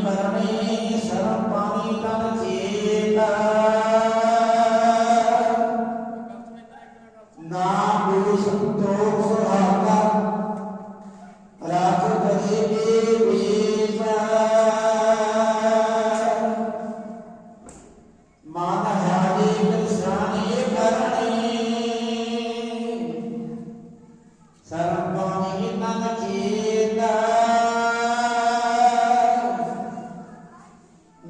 ਕਰਨੀ ਸਰਮ ਪਾਣੀ ਤਨ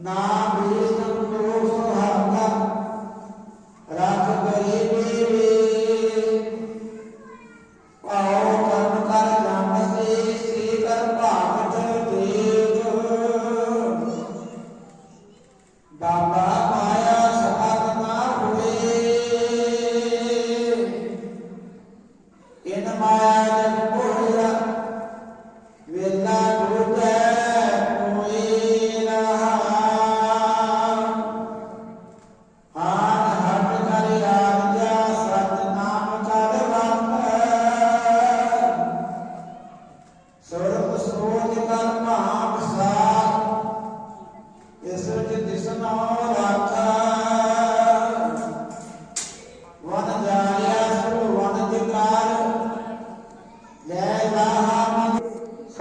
ਨਾਮ ਗੁਰੂ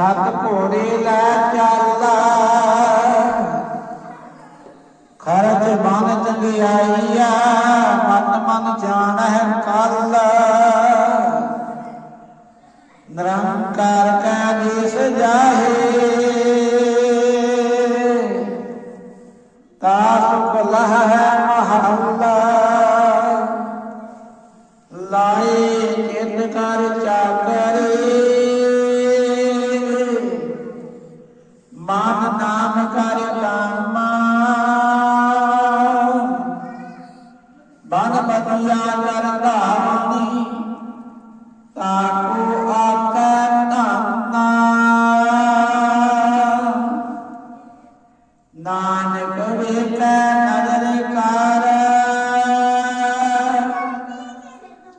ਸਤ ਘੋੜੇ ਲੈ ਚੱਲਾ ਖਰਚ ਬਨ ਚੰਗਿਆਈਆ, ਮਨ ਮਨ ਜਾਣ ਹੈ ਕੱਲ ਨਿਰੰਕਾਰ ਕਾ ਦੇਸ ਜਾਹੇ। ਤਾ ਸੁਖ ਹੈ ਮਹੱਲਾ ਲਾਏ ਚਿਤ ਕਰ ਚਾਕਰੀ ਬਨ ਬਦਿਆ ਕਰ ਧਾਵਨੀ ਤਾਕੂ ਆਕੈ ਧੰਨਾ ਨਾਨਕ ਵੇਖੈ ਨਦਰ ਕਰ।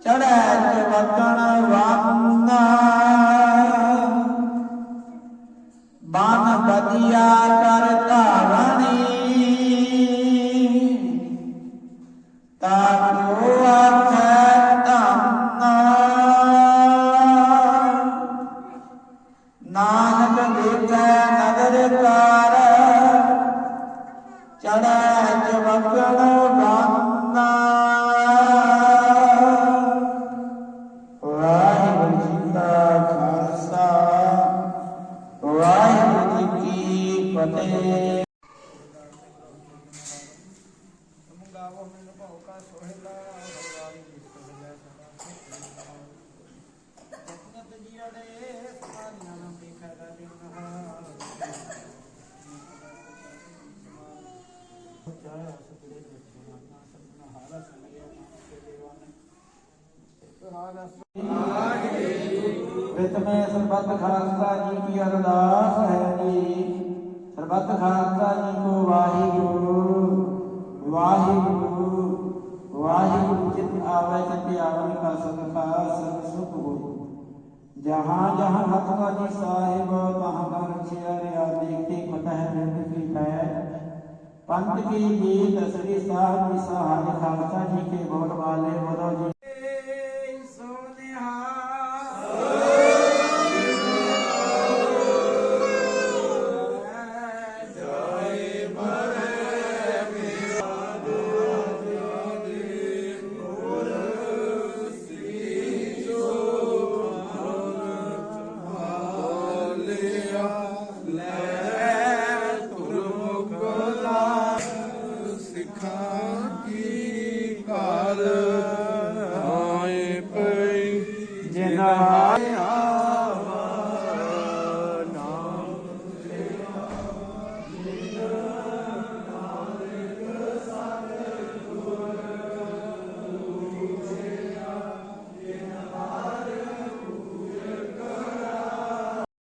ਚੜੈ ਚਵਕਣ ਵੰਨਾ ਬਨ ਬਦਿਆ ਕਰ ਧਾਵਨੀ ਕੀ ਫਤਿਹ ਮੈਨੂੰ ਭਾਉ ਕਾ ਸੋਹਿਲਾ ਭਗਵਾਨ ਜੀ ਸਦਾ ਜਪਨਤ ਜੀੜੇ ਸਮਾਨੀਆਂ ਨਾਮ ਦੇਖਾ ਦਾ ਦਿਨ ਚਾਹ ਸਤਿਰੇ ਜਪਨਾ ਸਤਨਾ ਹਾਰਾ ਸੰਗਿਆ ਨਾਮ ਕੇ ਦੇਵਾਨ ਹਾਰਾ ਵਿਤ ਮੈਂ ਸਰਬੱਤ ਖਾਲਸਾ ਜੀ ਕੀ ਅਰਦਾਸ ਹੈ ਜੀ। ਸਰਬੱਤ ਖਾਲਸਾ ਜੀ ਕੋ ਵਾਹਿਗੁਰੂ ਵਾਹਿਗੁਰੂ ਵਾਹਿਗੁਰੂ ਚਿਤ ਆਵੇ ਤੇ ਆਵਨ ਕਾ ਸਦਕਾ ਸਭ ਸੁਖ ਹੋਈ। ਜਹਾਂ ਜਹਾਂ ਹੱਥ ਸਾਹਿਬ, ਤਹਾਂ ਕਾ ਰਖਿਆ ਰਿਆ, ਦੇਖੇ ਕਤਹ ਨਿਰਦ ਕੀ ਪੈ। ਪੰਥ ਕੀ ਗੀਤ, ਸ੍ਰੀ ਸਾਹਿਬ ਜੀ ਸਹਾਇ ਖਾਲਸਾ ਜੀ ਕੇ ਬੋਲ ਵਾਲੇ, ਬੋਲੋ ਜੀ। Nah.